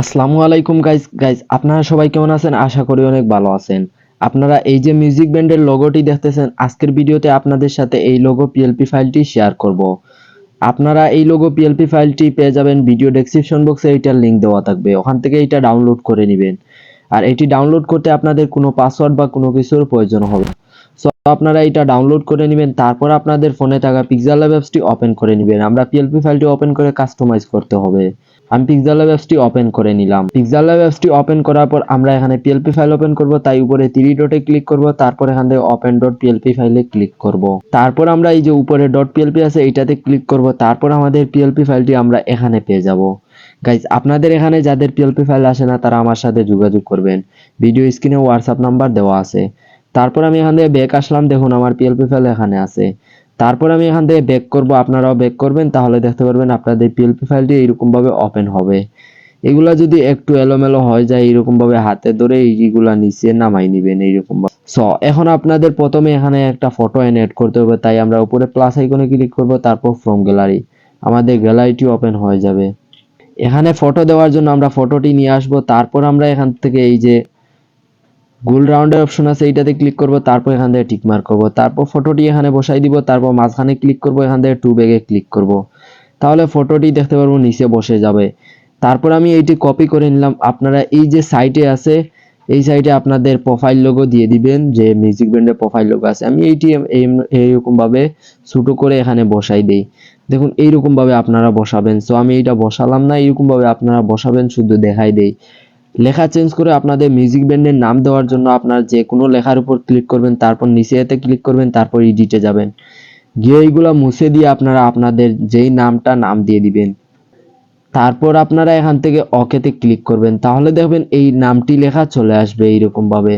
আসসালামু আলাইকুম guys guys আপনারা সবাই কেমন আছেন? আশা করি অনেক ভালো আছেন। আপনারা এই যে মিউজিক ব্যান্ডের লোগোটি দেখতেছেন, আজকের ভিডিওতে আপনাদের সাথে এই লোগো পিএলপি ফাইলটি শেয়ার করব। আপনারা এই লোগো পিএলপি ফাইলটি পেয়ে যাবেন ভিডিও ডেসক্রিপশন বক্সে এইটার লিংক দেওয়া থাকবে। ওখান থেকে এটা ডাউনলোড করে নেবেন। আর এটি ডাউনলোড করতে আপনাদের কোনো পাসওয়ার্ড বা কোনো কিছুর প্রয়োজন হবে। সো আপনারা এটা ডাউনলোড করে নেবেন, তারপর আপনাদের ফোনে থাকা পিক্সেল অ্যাপসটি ওপেন করে নেবেন। আমরা পিএলপি ফাইলটি ওপেন করে কাস্টমাইজ করতে হবে। আমি পিক্সেল ল্যাব অ্যাপসটি ওপেন করে নিলাম। পিক্সেল ল্যাব অ্যাপসটি ওপেন করার পর আমরা এখানে পিএলপি ফাইল ওপেন করব, তাই উপরে থ্রি ডটে ক্লিক করব, তারপর এখান থেকে ওপেন ডট পিএলপি ফাইলে ক্লিক করব। তারপর আমরা এই যে উপরে ডট পিএলপি আছে, এইটাতে ক্লিক করব, তারপর আমাদের পিএলপি ফাইলটি আমরা এখানে পেয়ে যাব। গাইজ আপনাদের এখানে যাদের পিএলপি ফাইল আসে না, তারা আমার সাথে যোগাযোগ করবেন। ভিডিও স্ক্রিনে হোয়াটসঅ্যাপ নাম্বার দেওয়া আছে। তারপর আমি এখান থেকে ব্যাক আসলাম, দেখুন আমার পিএলপি ফাইল এখানে আছে। তারপর আমি এখান থেকে ব্যাক করব, আপনারাও ব্যাক করবেন, তাহলে দেখতে পারবেন আপনাদের পিএলপি ফাইলটি এইরকম ভাবে ওপেন হবে। এগুলা যদি একটু এলোমেলো হয়ে যায় এইরকম ভাবে হাতে ধরে এইগুলা নিচে নামাই নিবেন এইরকম সো এখন আপনাদের প্রথমে এখানে একটা ফটো এনে এড করতে হবে, তাই আমরা উপরে প্লাস আইকনে ক্লিক করব, তারপর ফ্রম গ্যালারি আমাদের গ্যালারিটি ওপেন হয়ে যাবে। এখানে ফটো দেওয়ার জন্য আমরা ফটোটি নিয়ে আসব, তারপর আমরা এখান থেকে এই যে গোল রাউন্ডের অপশন আছে, এইটাতে ক্লিক করব, তারপর এখান থেকে টিক মার্ক করব। তারপর ফটোটি এখানে বসাই দিব, তারপর মাঝখানে ক্লিক করব, এখান থেকে টু ব্যাগে ক্লিক করব। তাহলে ফটোটি দেখতে পারব, নিচে বসে যাবে। তারপর আমি এইটি কপি করে নিলাম। আপনারা এই যে সাইটে আছে, এই সাইটে আপনাদের প্রোফাইল লোগো দিয়ে দিবেন, যে মিউজিক ব্যান্ডের প্রোফাইল লোগো আছে। আমি এইটি এই- এইরকম ভাবে ছোটো করে এখানে বসাই দেই। দেখুন এইরকম ভাবে আপনারা বসাবেন। সো আমি এইটা বসালাম না এইরকম ভাবে আপনারা বসাবেন, শুধু দেখাই দেই। লেখা চেঞ্জ করে আপনাদের মিউজিক ব্যান্ডের নাম দেওয়ার জন্য আপনার যে কোনো লেখার উপর ক্লিক করবেন, তারপর নিচে এতে ক্লিক করবেন, তারপর এডিটে যাবেন। গিয়ে এইগুলা মুছে দিয়ে আপনারা আপনাদের যেই নামটা নাম দিয়ে দিবেন। তারপর আপনারা এখান থেকে ওকেতে ক্লিক করবেন। তাহলে দেখবেন এই নামটি লেখা চলে আসবে এইরকম ভাবে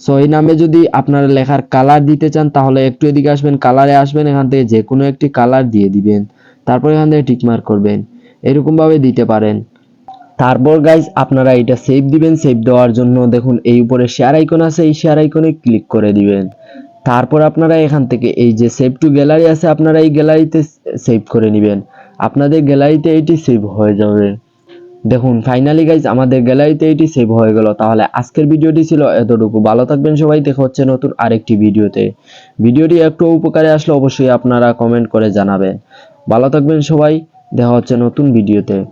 সো এই নামে যদি আপনারা লেখার কালার দিতে চান, তাহলে একটু এদিকে আসবেন কালারে আসবেন, এখান থেকে যে কোনো একটি কালার দিয়ে দিবেন। তারপর এখান থেকে টিকমার্ক করবেন। এরকম ভাবে দিতে পারেন। তারপর গাইজ আপনারা এটা সেভ দিবেন সেভ দেওয়ার জন্য দেখুন এই উপরে শেয়ার আইকন আছে, এই শেয়ার আইকনে ক্লিক করে দিবেন। তারপর আপনারা এখান থেকে এই যে সেভ টু গ্যালারি আছে, আপনারা এই গ্যালারিতে সেভ করে নেবেন। আপনাদের গ্যালারিতে এটি সেভ হয়ে যাবে। দেখুন ফাইনালি গাইজ আমাদের গ্যালারিতে এটি সেভ হয়ে গেল। তাহলে আজকের ভিডিওটি ছিল এতটুকু। ভালো থাকবেন সবাই, দেখা হচ্ছে নতুন আরেকটি ভিডিওতে। ভিডিওটি একটু উপকারে আসলে অবশ্যই আপনারা কমেন্ট করে জানাবেন। ভালো থাকবেন সবাই, দেখা হচ্ছে নতুন ভিডিওতে।